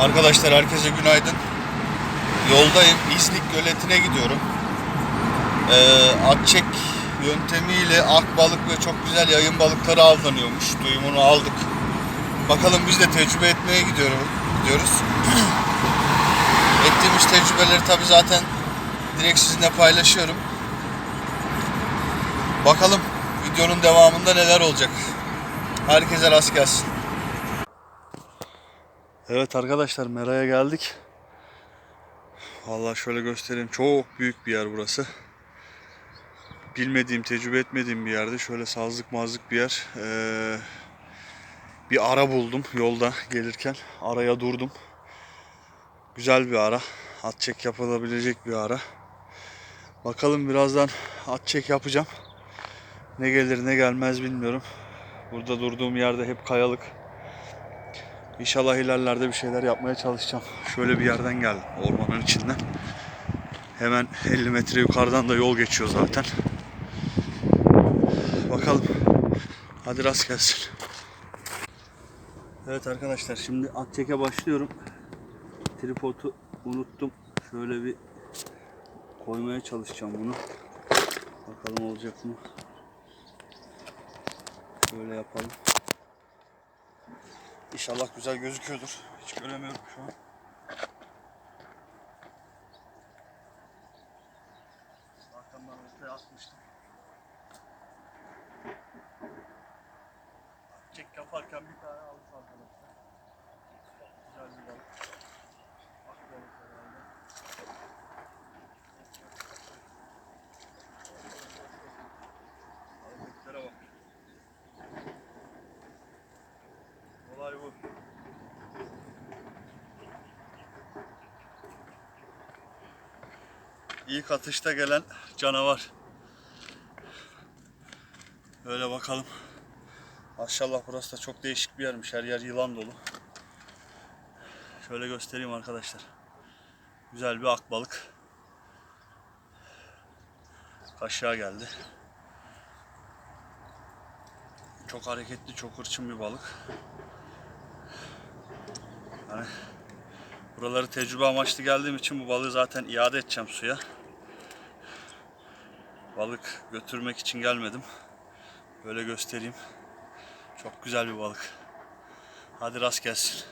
Arkadaşlar herkese günaydın. Yoldayım. İznik Göleti'ne gidiyorum. Ee, Akçek yöntemiyle akbalık ve çok güzel yayın balıkları avlanıyormuş. Duyumunu aldık. Bakalım biz de tecrübe etmeye gidiyoruz. gidiyoruz. Ettiğimiz tecrübeleri tabi zaten direkt sizinle paylaşıyorum. Bakalım videonun devamında neler olacak. Herkese rast gelsin. Evet arkadaşlar Mera'ya geldik. Vallahi şöyle göstereyim. Çok büyük bir yer burası. Bilmediğim, tecrübe etmediğim bir yerde. Şöyle sazlık mazlık bir yer. Ee, bir ara buldum yolda gelirken. Araya durdum. Güzel bir ara. At çek yapılabilecek bir ara. Bakalım birazdan at çek yapacağım. Ne gelir ne gelmez bilmiyorum. Burada durduğum yerde hep kayalık. İnşallah ilerlerde bir şeyler yapmaya çalışacağım. Şöyle bir yerden geldim. Ormanın içinden. Hemen 50 metre yukarıdan da yol geçiyor zaten. Bakalım. Hadi rast gelsin. Evet arkadaşlar şimdi at çeke başlıyorum. Tripodu unuttum. Şöyle bir koymaya çalışacağım bunu. Bakalım olacak mı? Şöyle yapalım. İnşallah güzel gözüküyordur. Hiç göremiyorum şu an. Arkamdan ortaya atmıştım. Çek yaparken bir tane aldık arkadaşlar. Çok güzel bir balık. Akbalık herhalde. Hareketlere bak. Olay bu. İlk atışta gelen canavar. Böyle bakalım. Maşallah burası da çok değişik bir yermiş. Her yer yılan dolu. Şöyle göstereyim arkadaşlar. Güzel bir akbalık. Kaşığa geldi. Çok hareketli, çok hırçın bir balık. Hani buraları tecrübe amaçlı geldiğim için bu balığı zaten iade edeceğim suya. Balık götürmek için gelmedim. Böyle göstereyim. Çok güzel bir balık. Hadi rast gelsin.